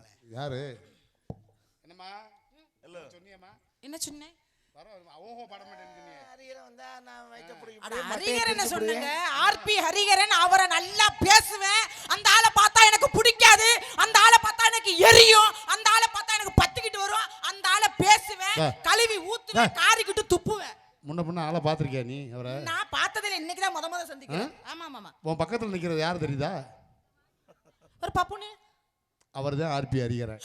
பேசினாலே யாரு? என்னம்மா? ஹலோ. சொன்னியம்மா? என்ன சொன்னேன் ஹரிகரன் சொன்னங்க. ஆர்பி ஹரிகரன் அவரை நல்லா பேசுவேன். அந்த ஆளை பார்த்தா எனக்கு பிடிக்காது. அந்த ஆளை பார்த்தா எனக்கு எரியும். அந்த ஆளை பார்த்தா எனக்கு பத்திக்கிட்டு வரும். அந்த ஆளை பேசுவேன். கழுவி ஊத்துவேன். காரிக்கிட்டு துப்புவேன். முன்ன முன்ன ஆளை பார்த்துருக்கியா நீ அவரை? நான் பார்த்ததுல இன்னைக்கு தான் முத முத சந்திக்கிறேன். ஆமா ஆமா ஆமா உன் பக்கத்தில் நிற்கிறது யார் தெரியுதா? ஒரு பப்புனு அவர் தான் ஆர்பி ஹரிகரன்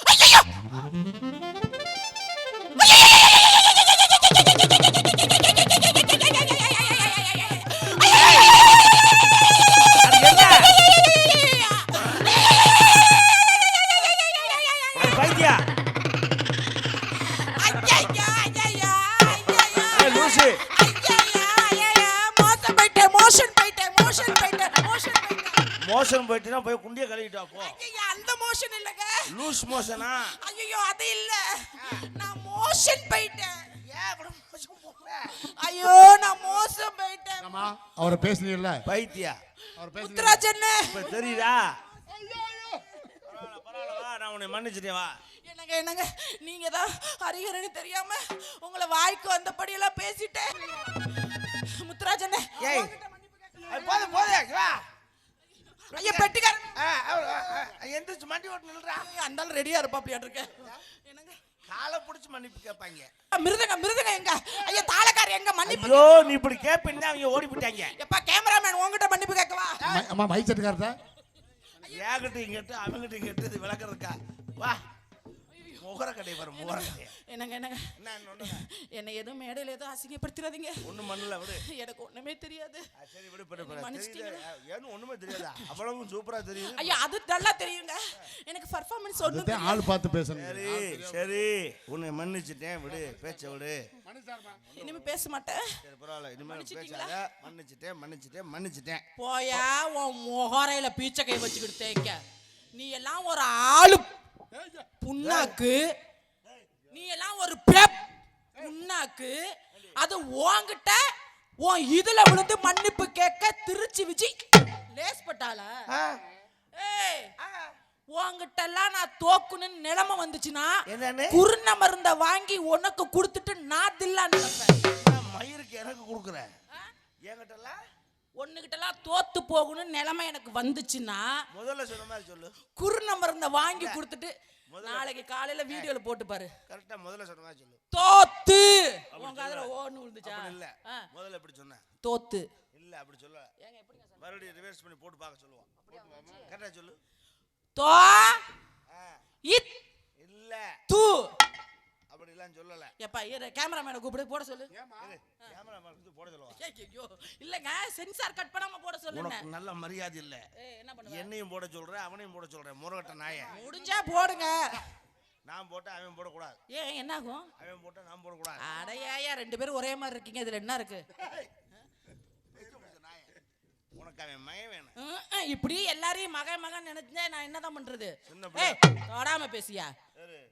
மோஷன் போயிட்டுனா போய் குண்டிய கழுவிட்டா போ அந்த மோஷன் இல்லைங்க. லூஸ் மோஷனா? ஐயோ அது இல்ல. நான் மோஷன் போயிட்டேன். மோஷன் ஐயோ நான் மோசம் போயிட்டேன். அவரை பேசுனீங்கல்ல பைத்தியா. அவர் முத்துராஜன் இப்ப தெரியுதா? நான் உன்னை மன்னிச்சிட்டேன் வா. என்னங்க என்னங்க? நீங்க தான் ஹரிஹரன்னு தெரியாம உங்களை வாய்க்கு வந்தபடி எல்லாம் பேசிட்டேன் முத்துராஜன் ஏய். அது போதும் வா. ஐயா பெட்டிக்காரன். எந்திரிச்சு மண்டி ஓட்டு நில்றா. அந்த ரெடியா இருப்பா அப்படியா என்னங்க? காலை பிடிச்சி மன்னிப்பு கேட்பாங்க மிருதங்க மிருதங்க எங்க? ஐயா தாளக்கார் எங்க? மன்னிப்பு ஐயோ நீ இப்படி கேட்பேன்னு அவங்க ஓடி போயிட்டாங்க. எப்பா கேமராமேன் உங்ககிட்ட மன்னிப்பு கேட்கவா? அம்மா மைக் செட்டுக்காரதா ஏகட்டையும் கேட்டு அவங்ககிட்டையும் கேட்டு இது விளக்குறதுக்கா? வா. முகர கடை வரும் முகர என்னங்க என்னங்க? என்ன எதுவும் மேடையில் எதுவும் அசிங்கப்படுத்திடாதீங்க. ஒண்ணும் பண்ணல விடு. எனக்கு ஒண்ணுமே தெரியாது. சரி விடு? ஏன்னு தெரியாதா? அவ்வளவும் சூப்பரா தெரியுது. ஐயா அது நல்லா தெரியுங்க. எனக்கு பர்ஃபார்மன்ஸ் ஒன்றும் அதுதான் ஆள் பார்த்து பேசணும். சரி சரி. உன்னை மன்னிச்சிட்டேன் விடு. பேச்ச விடு. மனுஷாருமா இனிமே பேச மாட்டேன். சரி பரவாயில்ல. மன்னிச்சிட்டீங்களா? பேசாத மன்னிச்சிட்டேன் மன்னிச்சிட்டேன் மன்னிச்சிட்டேன். போயா உன் முகரையில பீச்ச கை வச்சுக்கிட்டு தேய்க்க. நீ எல்லாம் ஒரு ஆளு. புண்ணாக்கு. நீ எல்லாம் ஒரு பெப் புண்ணாக்கு. அது உன்கிட்ட உன் இதுல விழுந்து மன்னிப்பு கேட்க திருச்சி விஜி லேஸ் பட்டாளா. ஏய் உன்கிட்ட எல்லாம் நான் தோக்குன்னு நிலைமை வந்துச்சுன்னா குருண மருந்த வாங்கி உனக்கு கொடுத்துட்டு நான் தில்லா நினைப்பேன். நான் மயிருக்கு எனக்கு கொடுக்குற என்கிட்டலாம் ஒண்ணுகிட்டலாம் தோத்து போகணும்னு நிலைமை எனக்கு வந்துச்சுன்னா முதல்ல சொன்ன மாதிரி சொல்லு. குருண மருந்த வாங்கி கொடுத்துட்டு நாளைக்கு காலையில வீடியோல போட்டு பாரு. கரெக்டா முதல்ல சொன்ன மாதிரி சொல்லு. தோத்து. உன் காதுல ஓன்னு விழுந்துச்சா? இல்ல. முதல்ல எப்படி சொன்ன? தோத்து. இல்ல அப்படி சொல்ல ஏங்க சொன்னீங்க? மறுபடியும் ரிவர்ஸ் பண்ணி போட்டு பார்க்க சொல்லுவோம். கரெக்டா சொல்லு. தோ ஆ, இத் இல்ல. து. அப்படிலாம் சொல்லல. எப்பா இரு கேமராமேனை கூப்பிடு போட சொல்லு. இரு, கேமரா வந்து போட சொல்லுவா. ஐயோ இல்லங்க சென்சார் கட் பண்ணாம போட சொல்லுங்க. நல்ல மரியாதை இல்ல. என்ன பண்ணுவ? என்னையும் போட சொல்ற அவனையும் போட சொல்ற முருகட்ட நாய. முடிஞ்சா போடுங்க. நான் போட்டா அவன் போடக்கூடாது. ஏன் என்ன ஆகும் அவன் போட்டா நான் போடக்கூடாது. அடையாயா ரெண்டு பேரும் ஒரே மாதிரி இருக்கீங்க இதுல என்ன இருக்கு? அவன் வேணும். இப்படி எல்லாரையும் மகன் மகன் நினைச்சா நான் என்னதான் பண்றது? தொடாம பேசியா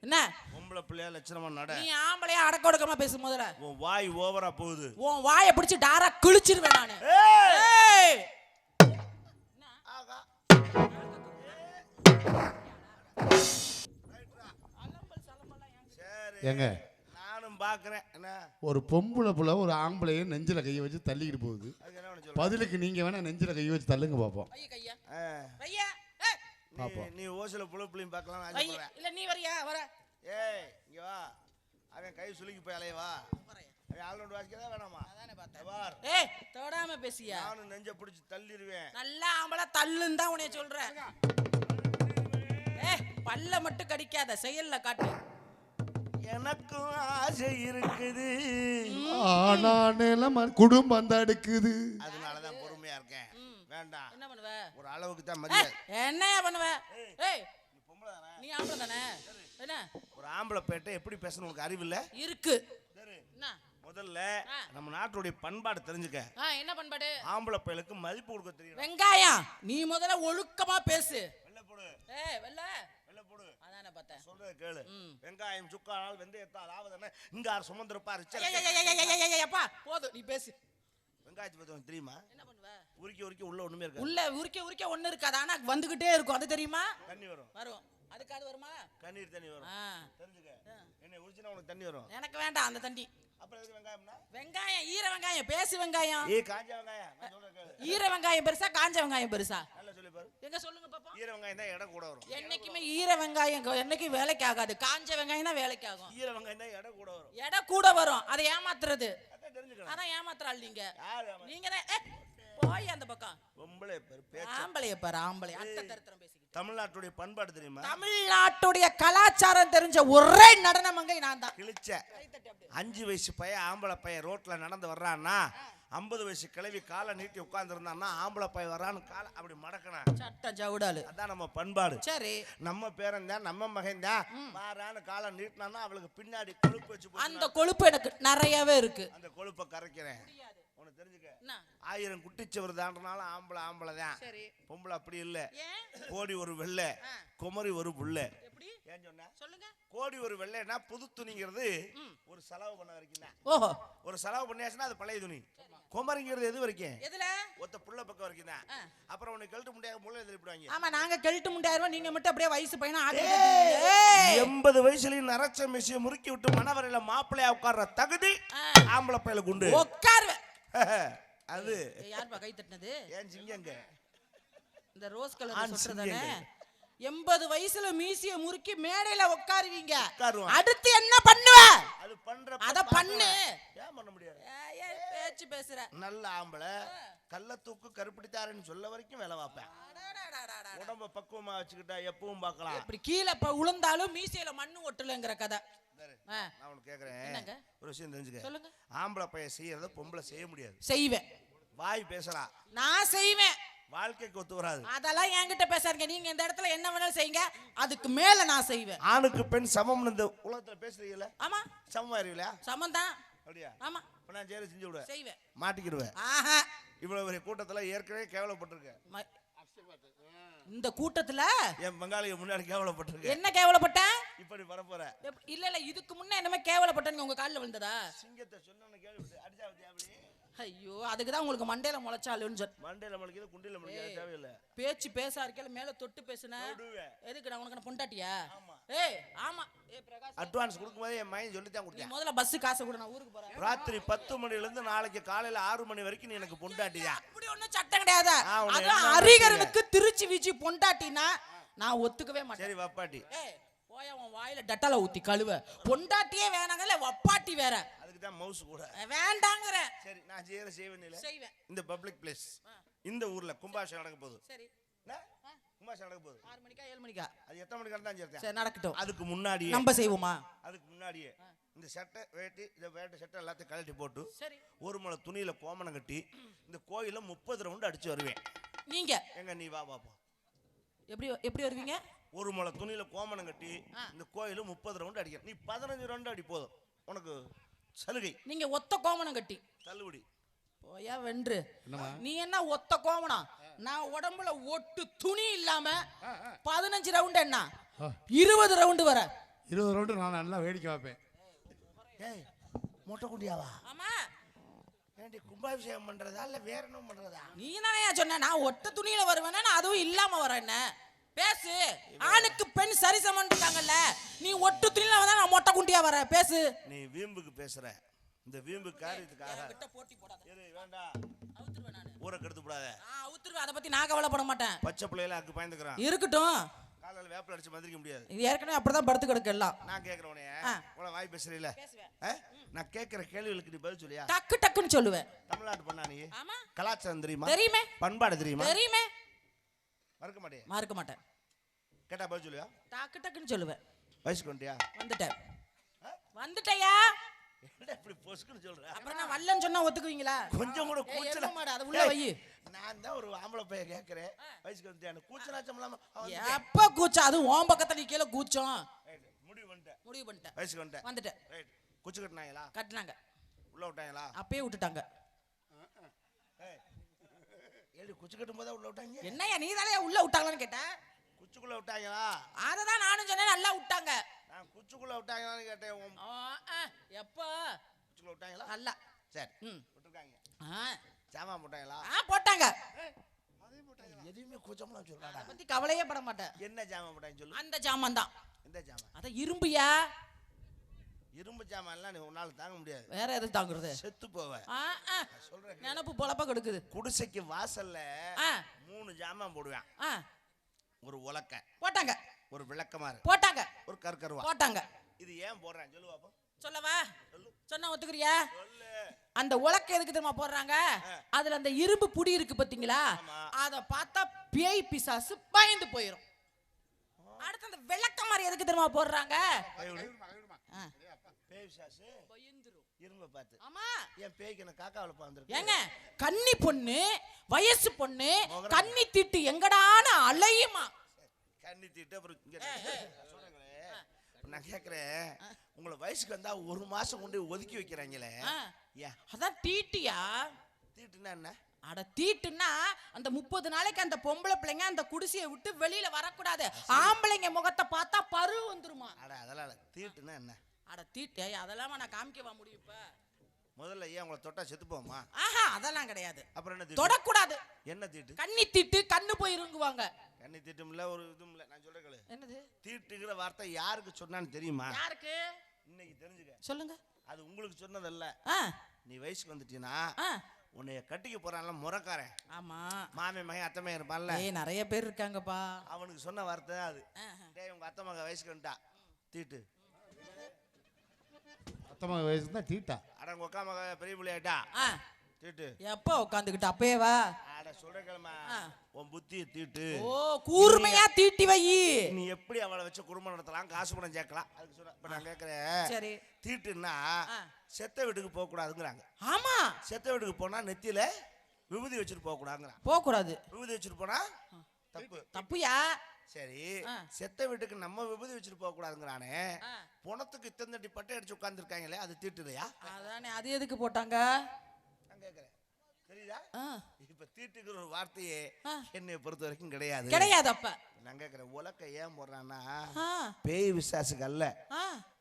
என்ன? பொம்பளை பிள்ளையா லட்சணமா நட. நீ ஆம்பளையா அடக்க ஒடுக்கமா பேசு முதல்ல. உன் வாய் ஓவரா போகுது. உன் வாயை பிடிச்சு டாரா கிழிச்சிருவேன் நானு. ஏங்க நானும் பாக்குறேன். என்ன? ஒரு பொம்பளை புள்ள ஒரு ஆம்பளைய நெஞ்சில கையை வச்சு தள்ளிக்கிட்டு போகுது. அதுக்கு என்ன பண்ண சொல்ற? பதிலுக்கு நீங்க வேணா நெஞ்சில கையை வச்சு தள்ளுங்க பார்ப்போம் ஐயா கையா. ஆ, ஐயா ஏய், நீ- பாப்போம். நீ ஓசில புள்ள பிள்ளையும் பார்க்கலாம் ஐயா ஆசைப்படுறேன் இல்ல நீ வரியா? வர. ஏய் இங்க வா. அவன் கை சுலுக்கி போய் அலைய வா. அவன் ஆல்ரவுண்ட் வாசிக்கிறதா வேணாமா? அதானே பார்த்தேன். பார். ஏய் தொடாம பேசியா? நானும் நெஞ்ச பிடிச்சி தள்ளிடுவேன். நல்லா ஆம்பளை தள்ளுன்னு தான் உன்னைய சொல்றேன். ஏய் பல்ல மட்டும் கடிக்காத செயல்ல காட்டு. எனக்கும் ஆசை இருக்குது. ஆனா நிலம் குடும்பம் தடுக்குது அதனாலதான் பொறுமையா இருக்கேன். வேண்டாம். என்ன பண்ணுவ? ஒரு அளவுக்கு தான் ஏய், மரியாதை என்னையா பண்ணுவ? ஏய் நீ பொம்பளை தானே? நீ ஆம்பளை தானே? என்ன? ஒரு ஆம்பளை பேட்டை எப்படி பேசணும் உனக்கு அறிவு இல்ல? இருக்கு. என்ன? முதல்ல. நம்ம நாட்டுடைய பண்பாடு தெரிஞ்சுக்க. என்ன பண்பாடு? ஆம்பளை பயலுக்கு மதிப்பு கொடுக்க தெரியும். வெங்காயம். நீ முதல்ல ஒழுக்கமா பேசு. வெள்ள போடு. ஏய் வெள்ள. பார்த்தேன். சொல்றத கேளு. வெங்காயம் சுக்கானால் வெந்தயத்தால் ஆவதென்ன இங்க ஆறு சுமந்திருப்பாரு. அப்பா போதும் நீ பேசு. வெங்காயத்தை பத்தி உனக்கு தெரியுமா? என்ன பண்ணுவ? உருக்கி உருக்கி உள்ள ஒண்ணுமே இருக்காது. உள்ள உரிக்க உரிக்க ஒண்ணு இருக்காது. ஆனா வந்துகிட்டே இருக்கும். அது தெரியுமா? தண்ணி வரும். வரும். அதுக்கு அது வருமா? கண்ணீர் தண்ணி வரும். தெரிஞ்சுக்க. என்ன உரிச்சுனா உனக்கு தண்ணி வரும். எனக்கு வேண்டாம் அந்த தண்ணி. அப்புறம் எதுக்கு வெங்காயம்னா? வெங்காயம் ஈர வெங்காயம் பேசு வெங்காயம். ஏய் காஞ்ச வெங்காயம். நான் சொல்றேன் கேளு. ஈர வெங்காயம் பெருசா காஞ்ச வெங்காயம் பெருசா? நல்லா சொல்லி பாரு. எங்க சொல்லுங்க பாப்போம். ஈர வெங்காயம் தான் இடம் கூட வரும். என்னைக்குமே ஈர வெங்காயம் என்னைக்கும் வேலைக்கு ஆகாது. காஞ்ச வெங்காயம் தான் வேலைக்கு ஆகும். ஈர வெங்காயம் தான் இடம் கூட வரும். எடை கூட வரும். அதை ஏமாத்துறது. அதான் தெரிஞ்சுக்கணும். அதான் ஏமாத்துறாள் நீங்க. யார் அவன்? நீங்க தான் ஏ, போய் அந்த பக்கம். பொம்பளை பேர் பேச்சு. ஆம்பளைய பாரு ஆம்பளை. அத்தை தருத்திரம் பேசிக்கிட்டு தமிழ்நாட்டுடைய பண்பாடு தெரியுமா? தமிழ்நாட்டுடைய கலாச்சாரம் தெரிஞ்ச ஒரே நடன மங்கை நான் தான். கிழிச்ச. அஞ்சு வயசு பையன் ஆம்பளை பையன் ரோட்ல நடந்து வர்றான்னா ஐம்பது வயசு கிளவி காலை நீட்டி உட்காந்துருந்தான்னா ஆம்பளை பையன் வர்றான்னு காலை அப்படி மடக்கணும் சட்ட ஜவுடாலு. அதான் நம்ம பண்பாடு. சரி. நம்ம பேரன் தான் நம்ம மகன் தான் வாரான்னு காலை நீட்டினான்னா அவளுக்கு பின்னாடி கொழுப்பு வச்சு அந்த கொழுப்பு எனக்கு நிறையவே இருக்கு. அந்த கொழுப்பை கரைக்கிறேன். உனக்கு தெரிஞ்சுக்க? ஆயிரம் குட்டிச்சவர் தாண்டனாலும் ஆம்பளை ஆம்பளை தான் பொம்பளை அப்படி இல்லை. கோடி ஒரு வெள்ளை. குமரி ஒரு புள்ள. எப்படி? ஏன் சொன்ன? சொல்லுங்க. கோடி ஒரு வெள்ளைன்னா புது துணிங்கிறது ஒரு செலவு பண்ண வரைக்கும் தான் ஓஹோ. ஒரு செலவு பண்ணியாச்சுன்னா அது பழைய துணி. குமரிங்கிறது எது வரைக்கும்? எதுல? ஒத்த புள்ள பக்கம் வரைக்கும் தான். அப்புறம் உனக்கு கழட்டு முடியாது முள்ள எழுதிவிடுவாங்க ஆமா நாங்க கெழுட்டு முண்டாயிரம் நீங்க மட்டும் அப்படியே வயசு பையனா. எண்பது வயசுலயும் நரைச்ச மிஷிய முறுக்கி விட்டு மணவரையில மாப்பிள்ளையா உட்கார்ற தகுதி. ஆம்பளை பயலுக்கு உண்டு. உட்காருவேன். அது. யாருப்பா கை தட்டினது? ஏன் சிங்கங்க? இந்த ரோஸ் கலர் சொல்றதானே. எண்பது வயசுல மீசிய முறுக்கி மேடையில உட்காருவீங்க. அடுத்து என்ன பண்ணுவ? அது பண்ற அத பண்ணு. ஏன் பண்ண முடியாது? பேச்சு பேசுற. நல்ல ஆம்பளை. கள்ள தூக்கு கருப்பிடித்தாருன்னு சொல்ல வரைக்கும் வேலை அடடடடடட. உடம்ப பக்குவமா வச்சுக்கிட்டா எப்பவும் பார்க்கலாம். இப்படி கீழே உளுந்தாலும் மீசையில மண்ணு ஒட்டலங்கிற கதை. நான் உனக்கு கேக்குறேன். என்னங்க? ஒரு விஷயம் தெரிஞ்சுக்க. சொல்லுங்க. ஆம்பளை பையன் செய்யறத பொம்பளை செய்ய முடியாது. செய்வேன். வாய் பேசலாம். நான் செய்வேன். வாழ்க்கைக்கு ஒத்து வராது. அதெல்லாம் என்கிட்ட பேசாதீங்க. நீங்க இந்த இடத்துல என்ன வேணாலும் செய்யுங்க. அதுக்கு மேல நான் செய்வேன். ஆணுக்கு பெண் சமம்னு இந்த உலகத்துல பேசுறீங்கல்ல? ஆமா. சமமா இருக்கலையா சமந்தான் அப்படியா? ஆமா. இப்ப நான் ஜெயில செஞ்சு விடுவேன். செய்வேன். மாட்டிக்கிடுவேன். ஆஹா. இவ்வளவு பெரிய கூட்டத்துல ஏற்கனவே கேவலப்பட்டிருக்கேன். இந்த கூட்டத்துல என் பங்காளிக்கு முன்னாடி கேவலப்பட்டிருக்கேன். என்ன கேவலப்பட்டேன் இப்படி வரப்போற. இல்ல இல்ல இதுக்கு முன்ன என்னமே கேவலப்பட்டேன்னு உங்க கால்ல விழுந்ததா? சிங்கத்தை சொன்ன கேள்வி அடிச்சா அப்படி? ஐயோ அதுக்கு தான் உங்களுக்கு மண்டையில முளைச்சாலுன்னு சொல் மண்டையில முளைக்குது குண்டில முளைக்குது தேவையில்லை. பேச்சு பேச இருக்கையில மேல தொட்டு பேசுன? தொடுவேன். எதுக்கு நான் உனக்கு பொண்டாட்டியா ஏய் ஆமா. ஏய் பிரகாஷ் அட்வான்ஸ் கொடுக்கும்போது என் மைண்ட் சொல்லி தான் நீ கொடுத்தேன். முதல்ல பஸ் காசு கொடு நான் ஊருக்கு போறேன். ராத்திரி பத்து மணில இருந்து நாளைக்கு காலையில ஆறு மணி வரைக்கும் நீ எனக்கு பொண்டாட்டியா? அப்படி ஒண்ணும் சட்டம் கிடையாது? என்ன அரிகரனுக்கு திருச்சி வீச்சு பொண்டாட்டினா நான் ஒத்துக்கவே மாட்டேன். சரி வப்பாட்டி ஏய் போய் உன் வாயில டட்டால ஊத்தி கழுவ. பொண்டாட்டியே வேணாங்கல்ல வப்பாட்டி வேற. அதுக்கு தான் மவுஸ் கூட வேண்டாங்கிற. சரி நான் செய்யற செய்வேன் செய்வேன். இந்த பப்ளிக் பிளேஸ் இந்த ஊர்ல கும்பாஷம் நடக்க போகுது. சரி? கும்பாஷம் நடக்க போகுது. ஆறு மணிக்கா ஏழு மணிக்கா? அது எத்தனை மணிக்கு நடந்தா சேர்த்தேன் சரி நடக்கட்டும். அதுக்கு முன்னாடியே நம்ம செய்வோமா? அதுக்கு முன்னாடியே இந்த சட்டை வேட்டி இந்த வேட்டை சட்டை எல்லாத்தையும் கழட்டி போட்டு சரி. ஒரு முளை துணியில கோமணம் கட்டி இந்த கோயில முப்பது ரவுண்டு அடிச்சு வருவேன். நீங்க? எங்க நீ வா பாப்போம் எப்படி எப்படி வருவீங்க? ஒரு முளை துணியில கோமணம் கட்டி. இந்த கோயில முப்பது ரவுண்டு அடிக்க நீ பதினஞ்சு ரவுண்டு அடி போதும். உனக்கு சலுகை. நீங்க ஒத்த கோமணம் கட்டி. தள்ளுபடி. போயா வென்று? நீ என்ன ஒத்த கோமணம்? நான் உடம்புல ஒட்டு துணி இல்லாம பதினஞ்சு ரவுண்டு என்ன. இருபது ரவுண்டு வர. இருபது ரவுண்டு நான் நல்லா வேடிக்கை வைப்பேன் ஏய் மொட்டை குண்டியாவா? ஆமா. ஏண்டி கும்பாபிஷேகம் பண்றதா இல்ல வேற என்ன பண்றதா? நீ தானே சொன்ன? நான் ஒட்ட துணியில வருவேன்னா நான் அதுவும் இல்லாம வரேன் என்ன? பேசு. ஆணுக்கு பெண் சரிசமன் இருக்காங்கல்ல நீ ஒட்டு துணியில வந்தா நான் மொட்டை குண்டியா வரேன் பேசு. நீ வீம்புக்கு பேசுற. இந்த வீம்பு காரியத்துக்காக என்கிட்ட போட்டி போடாத. இரு, வேண்டாம் அவுத்துருவேன் நானு. ஊரை கெடுத்து நான் அவுத்துருவேன். அதை பத்தி நான் கவலைப்பட மாட்டேன். பச்சை பிள்ளையில அக்கு பயந்துக்கிறான். இருக்கட்டும். காலையில வேப்பில அடிச்சு மந்திரிக்க முடியாது. இது ஏற்கனவே அப்படிதான் படுத்து கிடக்கு எல்லாம். நான் கேட்கிறேன் உனைய ஆ. உன வாய் பேசுறீல நான் கேட்கிற கேள்விகளுக்கு நீ பதில் சொல்லியா? டக்கு டக்குன்னு சொல்லுவேன். தமிழ்நாட்டு பண்ணா நீ? கலாச்சாரம் தெரியுமா? தெரியுமே. பண்பாடு தெரியுமா? தெரியுமே. மறக்க மாட்டே மறக்க மாட்டேன். கேட்டா பதில் சொல்லுயா? டக்கு டக்குன்னு சொல்லுவேன். வயசுக்கு வந்துட்டியா? வந்துட்டேன். வந்துட்டயா? என்னடா இப்படி பொசுக்குன்னு சொல்ற? அப்புறம் நான் வரலன்னு சொன்னா ஒத்துக்குவீங்களா? கொஞ்சம் கூட கூச்சல மாடு, அதை உள்ள வை. நான் தான் ஒரு ஆம்பளை பையன் கேட்கிறேன் வயசுக்கு வந்துட்டியா? கூச்சலாச்சம் இல்லாம வந்துட்டான். எப்ப கூச்சம்? அது உன் பக்கத்துல நீ கீழே கூச்சம். Right, முடிவு பண்ணிட்டேன் முடிவு பண்ணிட்டேன். வயசுக்கு வந்துட்டேன். வந்துட்டேன். குச்சி கட்டினாங்களா? கட்டினாங்க. உள்ள விட்டாங்களா? அப்பயே விட்டுட்டாங்க. ஏடி குச்சி கட்டும் போதா உள்ள விட்டாங்க? என்னய்யா நீ தானே உள்ள விட்டாங்களான்னு கேட்டேன் குச்சிக்குள்ள விட்டாங்களா? அதை தான் நானும் சொன்னேன் நல்லா விட்டாங்க. நான் குச்சிக்குள்ள விட்டாங்களான்னு கேட்டேன் உன் எப்போ? குச்சிக்குள்ள விட்டாங்களா? நல்லா. சரி ம். விட்டுருக்காங்க. ஆ. சாமான் போட்டாங்களா? ஆ போட்டாங்க. எதுவுமே கொஞ்சம்லாம் சொல்லாடா அதை பத்தி கவலையே பட மாட்டேன். என்ன ஜாமான் போட்டாங்க சொல்லு. அந்த ஜாமான் தான். எந்த ஜாமான் அத இரும்புயா? இரும்பு ஒரு நாள் தாங்க முடியாது. வேற எது தாங்குறது? செத்து போவ. ஆ, ஆ. சொல்றேன் நினப்பு பொழப்ப கெடுக்குது. குடிசைக்கு வாசல்ல மூணு ஜாமான் போடுவேன். ஒரு உலக்க. போட்டாங்க. ஒரு விளக்கமாறு போட்டாங்க. ஒரு கற்கருவா போட்டாங்க. இது ஏன் போடுறேன்? சொல்லு பாப்போம் சொல்லவா? சொல்லு. சொன்னா ஒத்துக்கிறியா? அந்த உலக்க எதுக்கு தெரியுமா போடுறாங்க? அதுல அந்த இரும்பு புடி இருக்கு பாத்தீங்களா. அத பார்த்தா பேய் பிசாசு பயந்து போயிரும். அடுத்து அந்த விளக்க மாதிரி எதுக்கு தெரியுமா போடுறாங்க? கைவிடுமா கைவிடுமா ஆ. பேய் சாசு இரும்ப பார்த்து. ஆமா. ஏன் பேய்க்கு என்ன காக்கா வளர்ப்பா வந்திருக்கு. ஏங்க கன்னி பொண்ணு வயசு பொண்ணு கன்னி திட்டு எங்கடான அலையுமா? கண்ணி தீட்டு அப்புறம் இங்க நான் கேட்குறேன் உங்களை வயசுக்கு வந்தா ஒரு மாசம் கொண்டு ஒதுக்கி வைக்கிறாங்களே. அதான் தீட்டியா? தீட்டுனா என்ன? அட தீட்டுன்னா அந்த முப்பது நாளைக்கு அந்த பொம்பளை பிள்ளைங்க அந்த குடிசையை விட்டு வெளியில வரக்கூடாது. ஆம்பளைங்க முகத்தை பார்த்தா பரு வந்துருமா? அட அதெல்லாம் இல்ல. தீட்டுனா என்ன? அட தீட்டு அதெல்லாம் நான் காமிக்கவா முடியும் இப்ப? முதல்ல ஏன் உங்களை தொட்டா செத்து போமா ஆஹா அதெல்லாம் கிடையாது. அப்புறம் என்ன தொடக்கூடாது. என்ன தீட்டு? கன்னி தீட்டு கண்ணு போய் இருங்குவாங்க கண்ணி தீட்டும் இல்ல ஒரு இதுவும் இல்ல. நான் சொல்றேன். என்னது? தீட்டுங்கிற வார்த்தை யாருக்கு சொன்னான்னு தெரியுமா? யாருக்கு? இன்னைக்கு தெரிஞ்சுக்க. சொல்லுங்க. அது உங்களுக்கு சொன்னதல்ல. நீ வயசுக்கு வந்துட்டீன்னா ஆ. உன்னைய கட்டிக்க போறான்ல முறக்காரன். ஆமா. மாமே மகன் அத்தை மகன் இருப்பான்ல. ஏய் நிறைய பேர் இருக்காங்கப்பா. அவனுக்கு சொன்ன வார்த்தை அது. டேய் உங்க அத்தை மகன் வயசுக்கு வந்துட்டா. தீட்டு. பத்தொன்பது வயசு தான் தீட்டா. அட மகன் பெரிய பிள்ளை ஆயிட்டா ஆ. தீட்டு. எப்போ உட்காந்துக்கிட்டு அப்பயே வா. அட சொல்ற கிழமை ஆ. உன் புத்தியை தீட்டு. ஓ கூர்மையா தீட்டி வை. நீ எப்படி அவளை வச்சு குடும்பம் நடத்தலாம்? காசு பணம் சேர்க்கலாம். அதுக்கு சொல்ல இப்ப நான் கேட்கறேன் சரி. தீட்டுன்னா. செத்த வீட்டுக்கு போக கூடாதுங்கிறாங்க ஆமா. செத்த வீட்டுக்கு போனா நெத்தியில விபூதி வச்சுட்டு போக கூடாதுங்கிறாங்க போக கூடாது விபூதி வச்சுட்டு போனா தப்பு. தப்புயா? சரி. செத்த வீட்டுக்கு நம்ம விபூதி வச்சுட்டு போக கூடாதுங்கிறானே. புணத்துக்கு இத்தந்தடி பட்டை அடிச்சு உட்காந்துருக்காங்களே அது தீட்டு இல்லையா அதானே அது எதுக்கு போட்டாங்க? நான் கேட்கறேன் தெரியுதா? இப்ப தீட்டுங்கிற ஒரு வார்த்தையே. என்னை பொறுத்த வரைக்கும் கிடையாது. கிடையாது அப்ப. நான் கேட்கறேன் உலக்க ஏன் போடுறான்னா பேய் விசாசுக்கு அல்ல.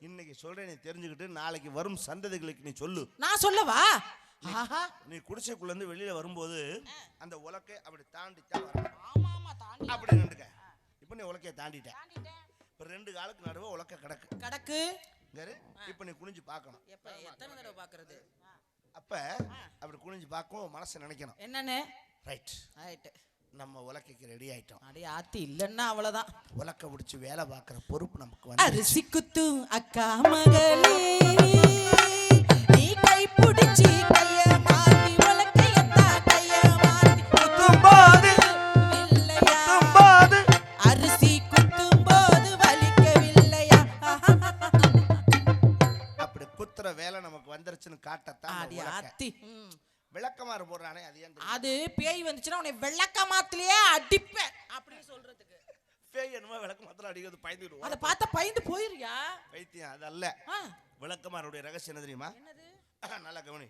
இன்னைக்கு சொல்றேன் நீ தெரிஞ்சுக்கிட்டு நாளைக்கு வரும் சந்ததிகளுக்கு நீ சொல்லு. நான் சொல்லவா? நீ குடிசைக்குள்ள இருந்து வெளியில வரும்போது அந்த உலக்கை அப்படி தாண்டி தான் வரணும் ஆமா ஆமா தாண்டி. அப்படி நின்றுக்க. இப்போ நீ உலக்கைய தாண்டிட்ட. தாண்டிட்டேன். இப்போ ரெண்டு காலுக்கு நடுவே உலக்க கிடக்கு. கடக்கு. இங்கரு இப்போ நீ குனிஞ்சு பார்க்கணும் எப்ப எத்தனை தடவை பாக்குறது? அப்ப அப்படி குனிஞ்சு பார்க்கும் மனசை நினைக்கணும். என்னன்னு? ரைட் ரைட்டு நம்ம உலக்கைக்கு ரெடி ஆயிட்டோம். அடி ஆத்தி இல்லைன்னா அவ்வளவுதான். உலக்க பிடிச்சி வேலை பார்க்குற பொறுப்பு நமக்கு வந்து அரிசி குத்தும் அக்கா மகளே நீ கை பிடிச்சி கைய குத்துற வேலை நமக்கு வந்துருச்சுன்னு காட்டத்தான். விளக்கமாறு போடுறானே அது ஏன்? அது பேய் வந்துச்சுன்னா உன்னை வெள்ளக்க மாத்திலேயே அடிப்பேன் அப்படின்னு சொல்றதுக்கு. பேய் என்னமோ விளக்க மாத்திரம் அடிக்கிறது அதை பயந்துடுவோம் பார்த்தா பயந்து போயிருயா பைத்தியம் அது அல்ல. விளக்கமாருடைய ரகசியம் என்ன தெரியுமா? நல்லா கவனி.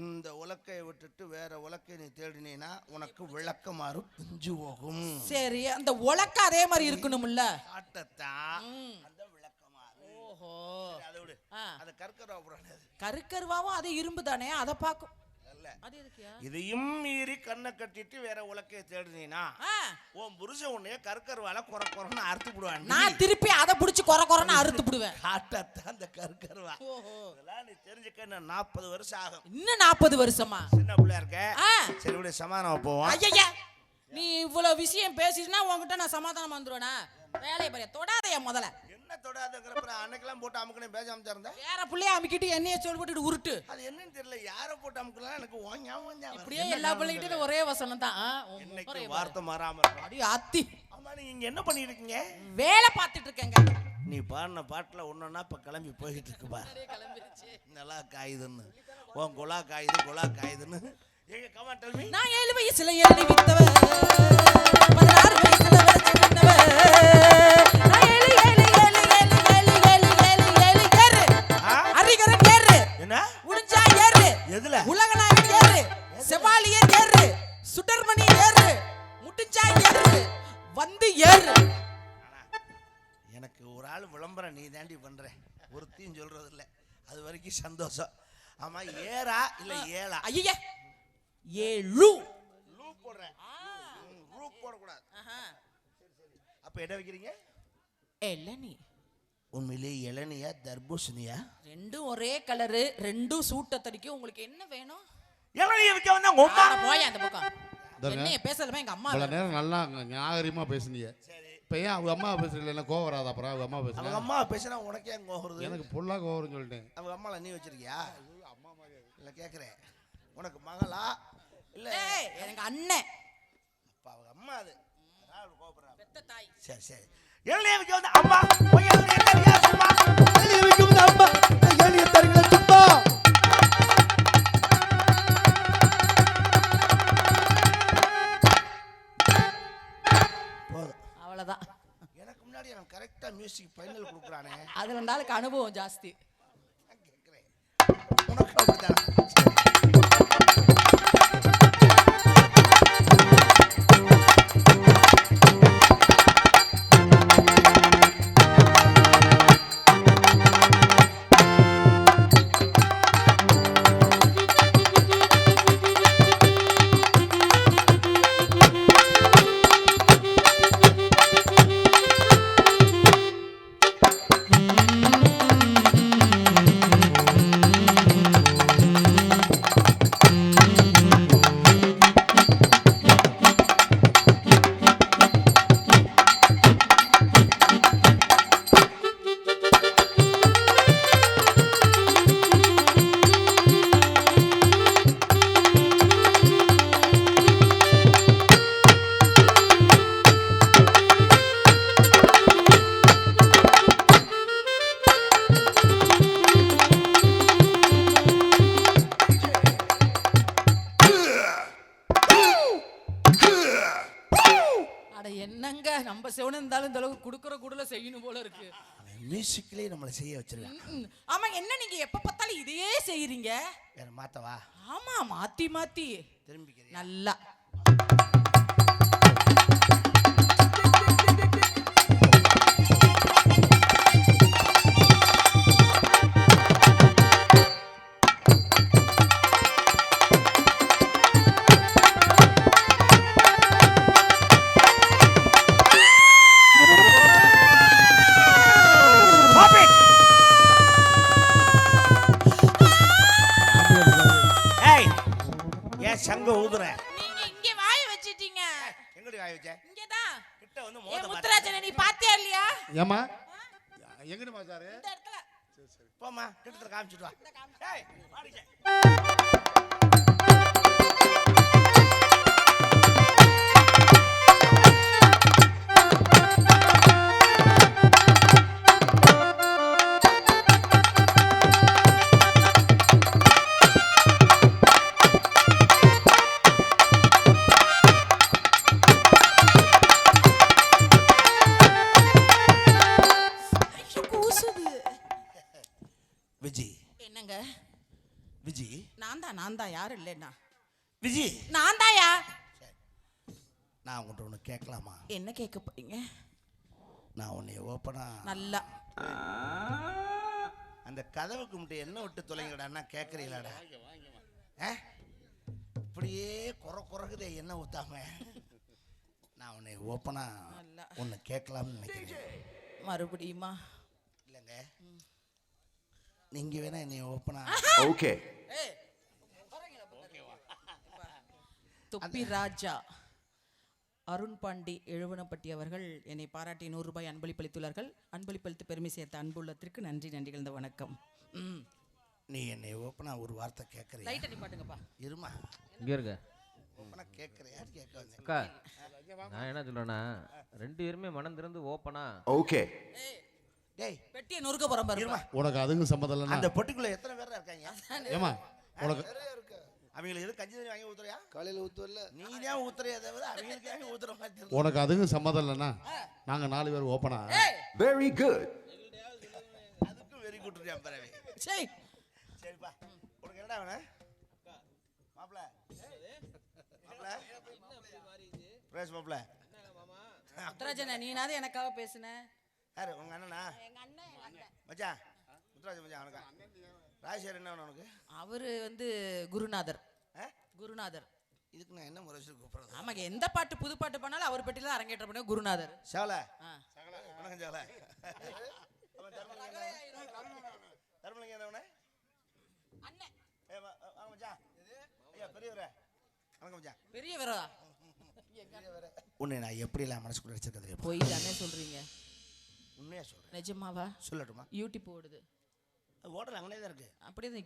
இந்த உலக்கையை விட்டுட்டு வேற உலக்கை நீ தேடினீன்னா உனக்கு விளக்கமாறு பிஞ்சு போகும். சரி அந்த உலக்க அதே மாதிரி இருக்கணும்ல. காட்டத்தான். ஓஹோ. அதை விடு. ஆ. அதை கற்கரா போறானே அது. கருக்கருவாவும் அது இரும்பு தானே? அதை பார்க்கும். அல்ல. அது எதுக்குயா இதையும் மீறி கண்ணை கட்டிட்டு வேற உலக்கையை தேடினீன்னா ஆ, உன் புருஷன் உன்னைய கற்கருவால குறை குறைன்னு அறுத்து விடுவான் நான் திருப்பி அதை புடிச்சு கொர கொரன்னு அறுத்து விடுவேன். காட்டத்தான் அந்த கற்கருவா ஓஹோ. இதெல்லாம் நீ தெரிஞ்சுக்க இன்னும் நாற்பது வருஷம் ஆகும். இன்னும் நாற்பது வருஷமா? சின்ன பிள்ளையா இருக்க? ஆ, சரி விட சமாதானம் போவோம். ஐயைய நீ இவ்வளவு விஷயம் பேசிட்டுனா உன்கிட்ட நான் சமாதானம் வந்துருவேனா? வேலையை பாரு தொடாதையா முதல்ல. என்ன தொடாதுங்கிறப்ப அன்னைக்கெல்லாம் போட்டு அமுக்கனே பேசாம இருந்தேன் வேற புள்ளைய அமுக்கிட்டு என்னைய சொல்லிட்டு உருட்டு. அது என்னன்னு தெரியல யாரை போட்டு அமுக்கலாம் எனக்கு ஓ ஞாபகம் தான் வருது. இப்படியே எல்லா பிள்ளைகிட்டையும் ஒரே வசனம் தான். இன்னைக்கு வார்த்தை மாறாம இருக்கும் அடி ஆத்தி ஆமா நீங்க இங்க என்ன பண்ணிட்டு இருக்கீங்க? வேலை பார்த்துட்டு இருக்கேங்க. நீ பாடின பாட்டுல ஒன்னொன்னா இப்ப கிளம்பி போயிட்டு இருக்கு பா நல்லா காயுதுன்னு. உன் குலா காயுது குலா காயுதுன்னு. எங்க கமா டெல்மி நான் ஏழு வயசுல எழுதி வித்தவ பதினாறு வயசுல வரைச்சு எதுல? உலகநாயகன் ஏறு செவாலியர் ஏறு சுடர்மணி ஏறு முடிஞ்சா ஏறு வந்து ஏறு. எனக்கு ஒரு ஆள் விளம்பரம் நீ தாண்டி பண்ற. ஒருத்தையும் சொல்றது இல்ல அது வரைக்கும் சந்தோஷம். ஆமா ஏரா இல்ல ஏலா ஐய ஏழு. லூ போடுறேன். ரூ போடக்கூடாது. அப்ப என்ன வைக்கிறீங்க? இளநீ உண்மையிலே இளநியா தர்பூசணியா? ரெண்டும் ஒரே கலரு ரெண்டும் சூட்ட தடிக்கும் உங்களுக்கு என்ன வேணும்? இளநிய வைக்க வந்தா உங்க அம்மா போய் அந்த பக்கம். என்னைய பேசலமே எங்க அம்மா இவ்வளோ நேரம் நல்லா நாகரிகமாக பேசுனீங்க. சரி. இப்போ ஏன் அவங்க அம்மா பேசுறீங்க என்ன கோவம் வராதா அப்புறம்? அவங்க அம்மா அவங்க பேசுறேன் அம்மா பேசினா உனக்கே அங்க வருது. எனக்கு பொல்லா கோவம்னு சொல்லிட்டேன். அவங்க அம்மால நீ வச்சிருக்கியா? இல்ல கேக்குறேன். உனக்கு மகளா? இல்ல. எனக்கு அண்ணன். அப்ப அவங்க அம்மா அது. கோபப்படுறாங்க பெத்த தாய். சரி சரி. இளநிய வைக்க வந்தா அம்மா வெளியே வைக்கும் அம்மா சும்மா போதும். அவ்வளவுதான். எனக்கு முன்னாடி அவன் கரெக்டா மியூசிக் ஃபைனல் கொடுக்குறானே. அதுல இருந்தாலும் அனுபவம் ஜாஸ்தி. நான் கேட்கிறேன். உனக்கு அப்படித்தானே? மியூசிக்லயே நம்மளை செய்ய வச்சிருக்கான். ம், ஆமா என்ன நீங்க எப்ப பார்த்தாலும் இதையே செய்யறீங்க வேற மாத்தவா ஆமா மாத்தி மாத்தி. திரும்பிக்கிறேன் நல்லா. எங்கடி வாய் வச்ச? இங்கதான் கிட்ட வந்து மோத முத்துராஜனை நீ பாத்தியா இல்லையா? ஏம்மா? எங்கடிமா சார்? இந்த இடத்துல. போம்மா கிட்டத்துல காமிச்சிட்டு வா. ஏய் வாடிச்சே விஜி? நான் தான் நான் தான் யாரும் இல்லைன்னா விஜி? நான் தாயா நான் உங்கள்கிட்ட ஒன்று கேட்கலாமா? என்ன கேட்க போறீங்க? நான் உன்னை ஓப்பனா நல்லா. அந்த கதவுக்கு மட்டும் என்ன விட்டு தொலைங்கடான்னா கேட்குறீங்களாடா? ஆ? இப்படியே குறை குறைக்குதே என்ன ஊத்தாம? நான் உன்னை ஓப்பனா நல்லா. ஒன்று கேட்கலாம்னு நினைக்கிறேன். மறுபடியுமா? நீங்க வேணா என்னை ஓப்பனா Okay. தொப்பி ராஜா அருண் பாண்டி எழுவனப்பட்டி அவர்கள் என்னை பாராட்டி நூறு ரூபாய் அன்பளிப்பளித்துள்ளார்கள் அன்பளிப்பளித்து பெருமை சேர்த்த அன்புள்ளத்திற்கு நன்றி நன்றி கலந்த வணக்கம். ம். நீ என்னை ஓப்பனா ஒரு வார்த்தை கேட்குறியா லைட் அடி பாட்டுங்கப்பா இருமா? இங்கே இருக்க ஓப்பனா கேட்குறியான்னு கேட்க வந்தேன் அக்கா நான் என்ன சொல்றேன்னா ரெண்டு பேருமே மனம் திறந்து ஓப்பனா Okay. டேய் பெட்டியை நொறுக்க போறோம் பாருமா உனக்கு அதுங்க சம்மதம் இல்லைன்னா அந்த பொட்டிக்குள்ள எத்தனை பேர் இருக்காங்க? ஏமா உனக்கு அவங்களுக்கு எதுவும் கஞ்சி தண்ணி வாங்கி ஊத்துறியா? காலையில ஊத்துவல்ல. நீ தான் ஊத்துறியா தவிர அவங்களுக்கு வாங்கி ஊத்துற மாதிரி. உனக்கு அதுங்க சம்மதம் இல்லைன்னா நாங்கள் நாலு பேர் ஓப்பனா? Very good. அதுக்கும் வெறி கூட்டுறியான் பிறவே சரி சரிப்பா. உனக்கு என்னடா வேணும்? மாப்பிள. மாப்பிள. பிரேஸ் மாப்பிள. முத்துராஜனா நீனாவது எனக்காக பேசுன. யாரு? உங்க அண்ணனா? மச்சான் முத்துராஜ் மச்சான் அவனுக்கா ராஜேஷர் என்ன உனக்கு? அவரு வந்து குருநாதர். ஆ? குருநாதர். இதுக்கு நான் என்ன முறை கூப்பிடுறது? ஆமாங்க எந்த பாட்டு புது பாட்டு பண்ணாலும் அவர் பெட்டில தான் அரங்கேற்றம் பண்ண குருநாதர். சேவல. வணக்கம் சேவல தர்மலிங்க என்ன அண்ணன் வாங்க மச்சான் ஐயா பெரியவரே. பெரியவரா? உன்னை நான் எப்படிலாம் மனசுக்குள்ள வச்சிருக்கேன் தெரியுமா? போய் தானே சொல்றீங்க. உண்மையா சொல்றேன்? நிஜமாவா? சொல்லட்டுமா? யூடியூப் ஓடுது. ஹோட்டல் அங்கனே தான் இருக்கு. அப்படியே நிக்க.